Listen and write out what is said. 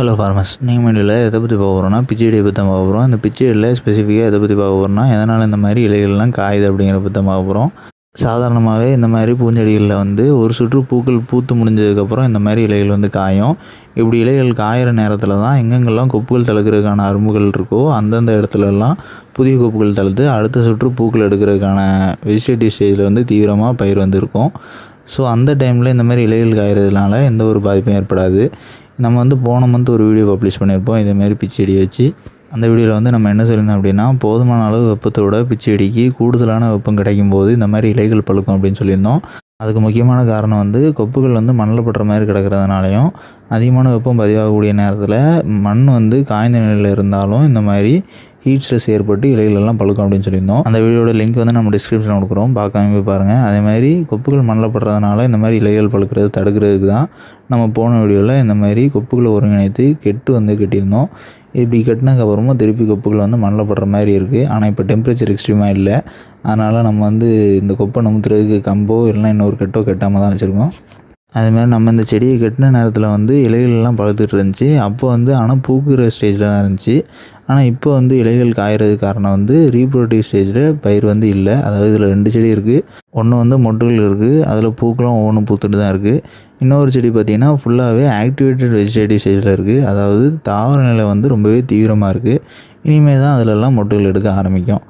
Hello farmers நீங்கள் மீடியில் எதை பற்றி பார்க்க போகிறோம்னா பிச்சைடியை பற்றி பார்க்க போகிறோம் இந்த பிச்சைடியில் ஸ்பெசிஃபிக்காக எதை பற்றி பார்க்க போகிறோம்னா எதனால் இந்த மாதிரி இலைகள்லாம் காயுது அப்படிங்கிற பற்றி பார்க்க போகிறோம் சாதாரணமாகவே இந்த மாதிரி பூஞ்செடிகளில் வந்து ஒரு சுற்று பூக்கள் பூத்து முடிஞ்சதுக்கப்புறம் இந்த மாதிரி இலைகள் வந்து காயும். இப்படி இலைகள் காயிற நேரத்தில் தான் எங்கெங்கெல்லாம் கொப்புகள் தழுக்கிறதுக்கான அரும்புகள் இருக்கோ அந்தந்த இடத்துலலாம் புதிய கொப்புகள் தழுத்து அடுத்த சுற்று பூக்கள் எடுக்கிறதுக்கான வெஜிடேட்டிவ் ஸ்டேஜில் வந்து தீவிரமாக பயிர் வந்திருக்கும். ஸோ அந்த டைமில் இந்த மாதிரி இலைகள் காயறதுனால எந்த ஒரு பாதிப்பும் ஏற்படாது. நம்ம வந்து போன மந்த் ஒரு வீடியோ பப்ளிஷ் பண்ணியிருப்போம். இதேமாரி பிச்செடி வச்சு. அந்த வீடியோவில் வந்து நம்ம என்ன சொல்லியிருந்தோம் அப்படின்னா போதுமான அளவு வெப்பத்தோட பிச்செடிக்கு கூடுதலான வெப்பம் கிடைக்கும் போது இந்த மாதிரி இலைகள் பழுக்கும் அப்படின்னு சொல்லியிருந்தோம். அதுக்கு முக்கியமான காரணம் வந்து கொப்புகள் வந்து மண்ணில் படுற மாதிரி கிடக்கிறதுனாலையும் அதிகமான வெப்பம் பதிவாகக்கூடிய நேரத்தில் மண் வந்து காய்ந்த நிலையில் இருந்தாலும் இந்த மாதிரி ஹீட் ஸ்ட்ரெஸ் ஏற்பட்டு இலைகள் எல்லாம் பழுக்கும் அப்படின்னு சொல்லியிருந்தோம். அந்த வீடியோட லிங்க் வந்து நம்ம டிஸ்கிரிப்ஷனில் கொடுக்குறோம். பார்க்காம போய் பாருங்கள் அதே மாதிரி கொப்புகள் மண்ணில் படுறதுனால இந்த மாதிரி இலைகள் பழுக்கிறது தடுக்கிறதுக்கு தான் நம்ம போன வீடியோவில் இந்த மாதிரி கொப்புகளை ஒருங்கிணைத்து கெட்டு வந்து கட்டியிருந்தோம். இப்படி கட்டினதுக்கப்புறமா திருப்பி கொப்புகள் வந்து மண்ணில் படுற மாதிரி இருக்குது ஆனால் இப்போ டெம்பரேச்சர் எக்ஸ்ட்ரீமாக இல்லை. அதனால் நம்ம வந்து இந்த கொப்பை நமுத்துறதுக்கு கம்போ இல்லைன்னா இன்னொரு கெட்டோ கெட்டாமல் தான் வச்சுருக்கோம். அதுமாதிரி நம்ம இந்த செடியை கட்டின நேரத்தில் வந்து இலைகள்லாம் பழுத்துட்டு இருந்துச்சு. அப்போ வந்து ஆனால் பூக்குற ஸ்டேஜில் தான் இருந்துச்சு. ஆனால் இப்போ வந்து இலைகள் காயறது காரணம் வந்து ரீப்ரொடக்டிவ் ஸ்டேஜில் பயிர் வந்து இல்லை. அதாவது இதில் ரெண்டு செடி இருக்குது ஒன்று வந்து மொட்டுகள் இருக்குது அதில் பூக்களும் ஒவ்வொன்றும் பூத்துட்டு தான் இருக்குது இன்னொரு செடி பார்த்திங்கன்னா ஃபுல்லாகவே ஆக்டிவேட்டட் வெஜிடேட்டிவ் ஸ்டேஜில் இருக்குது அதாவது தாவர நிலை வந்து ரொம்பவே தீவிரமாக இருக்குது இனிமேல் தான் அதிலெல்லாம் மொட்டுகள் எடுக்க ஆரம்பிக்கும்.